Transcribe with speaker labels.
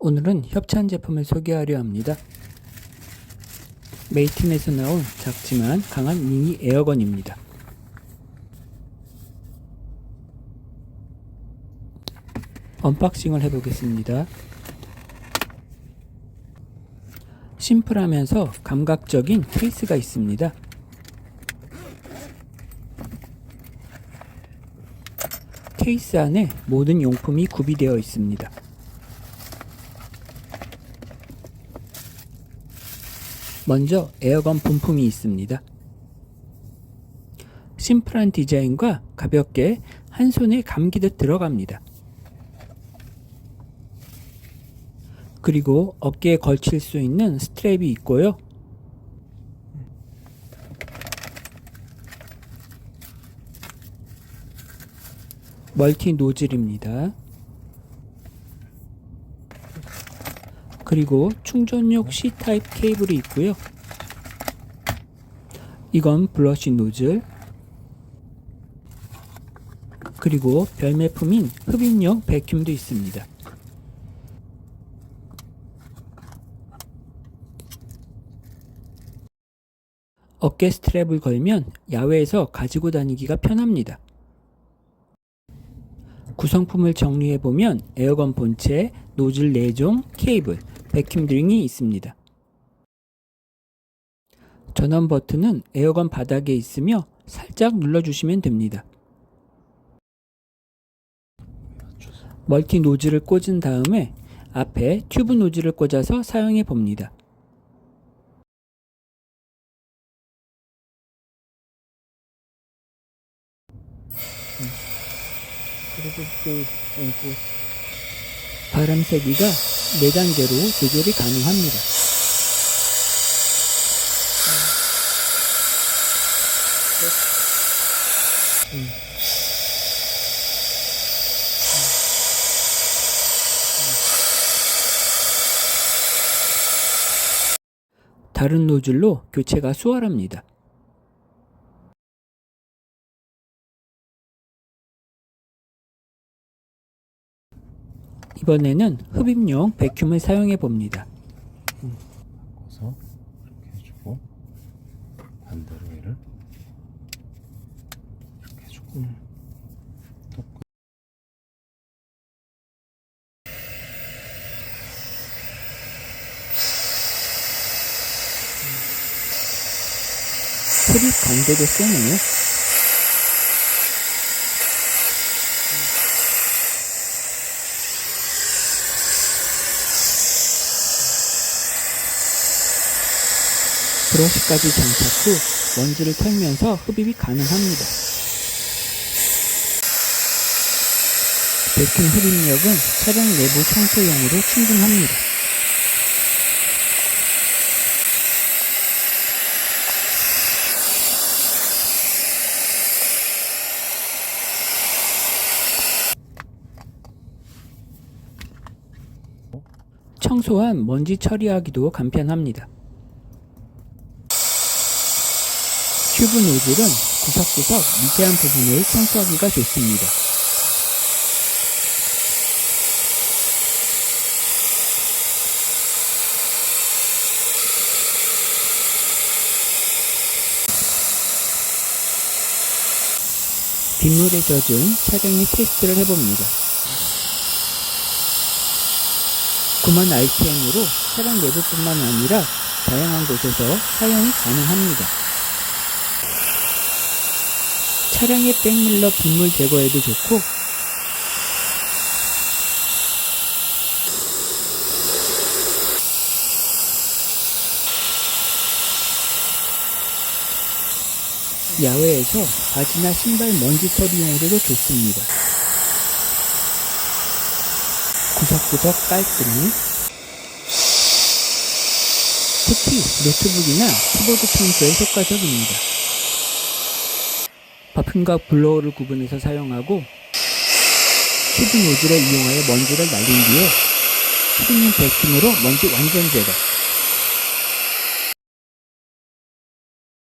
Speaker 1: 오늘은 협찬 제품을 소개하려 합니다. 메이틴에서 나온 작지만 강한 미니 에어건입니다. 언박싱을 해보겠습니다. 심플하면서 감각적인 케이스가 있습니다. 케이스 안에 모든 용품이 구비되어 있습니다. 먼저 에어건 분품이 있습니다. 심플한 디자인과 가볍게 한 손에 감기듯 들어갑니다. 그리고 어깨에 걸칠 수 있는 스트랩이 있고요. 멀티 노즐입니다. 그리고 충전용 C타입 케이블이 있고요. 이건 블러쉬 노즐. 그리고 별매품인 흡입용 백큐도 있습니다. 어깨 스트랩을 걸면 야외에서 가지고 다니기가 편합니다. 구성품을 정리해보면 에어건 본체, 노즐 4종, 케이블, 백큐 드링이 있습니다. 전원 버튼은 에어건 바닥에 있으며 살짝 눌러주시면 됩니다. 멀티 노즐을 꽂은 다음에 앞에 튜브 노즐을 꽂아서 사용해 봅니다.
Speaker 2: 그, 어, 그
Speaker 1: 바람 세기가 4단계로 조절이 가능합니다. 다른 노즐로 교체가 수월합니다. 이번에는 흡입용 백큐을 사용해 봅니다.
Speaker 2: 바꿔서 이렇게 해주고 반대로 얘를 이렇게 해주고 또 끄-
Speaker 1: 흡입 강도도 세네요. 브러쉬까지 장착 후 먼지를 털면서 흡입이 가능합니다. 백큐 흡입력은 차량 내부 청소용으로 충분합니다. 청소한 먼지 처리하기도 간편합니다. 튜브 노즐은 구석구석 미세한 부분을 청소하기가 좋습니다. 빗물에 젖은 차량의 테스트를 해봅니다. 9만 RPM으로 차량 내부뿐만 아니라 다양한 곳에서 사용이 가능합니다. 차량의 백밀러 빗물 제거에도 좋고 야외에서 바지나 신발 먼지 처리용으로도 좋습니다. 구석구석 깔끔히 특히 노트북이나 키보드 청소에 효과적입니다. 버튼과 블로어를 구분해서 사용하고 튜브 노즐을 이용하여 먼지를 날린 뒤에 흡입용 백큐으로 먼지 완전 제거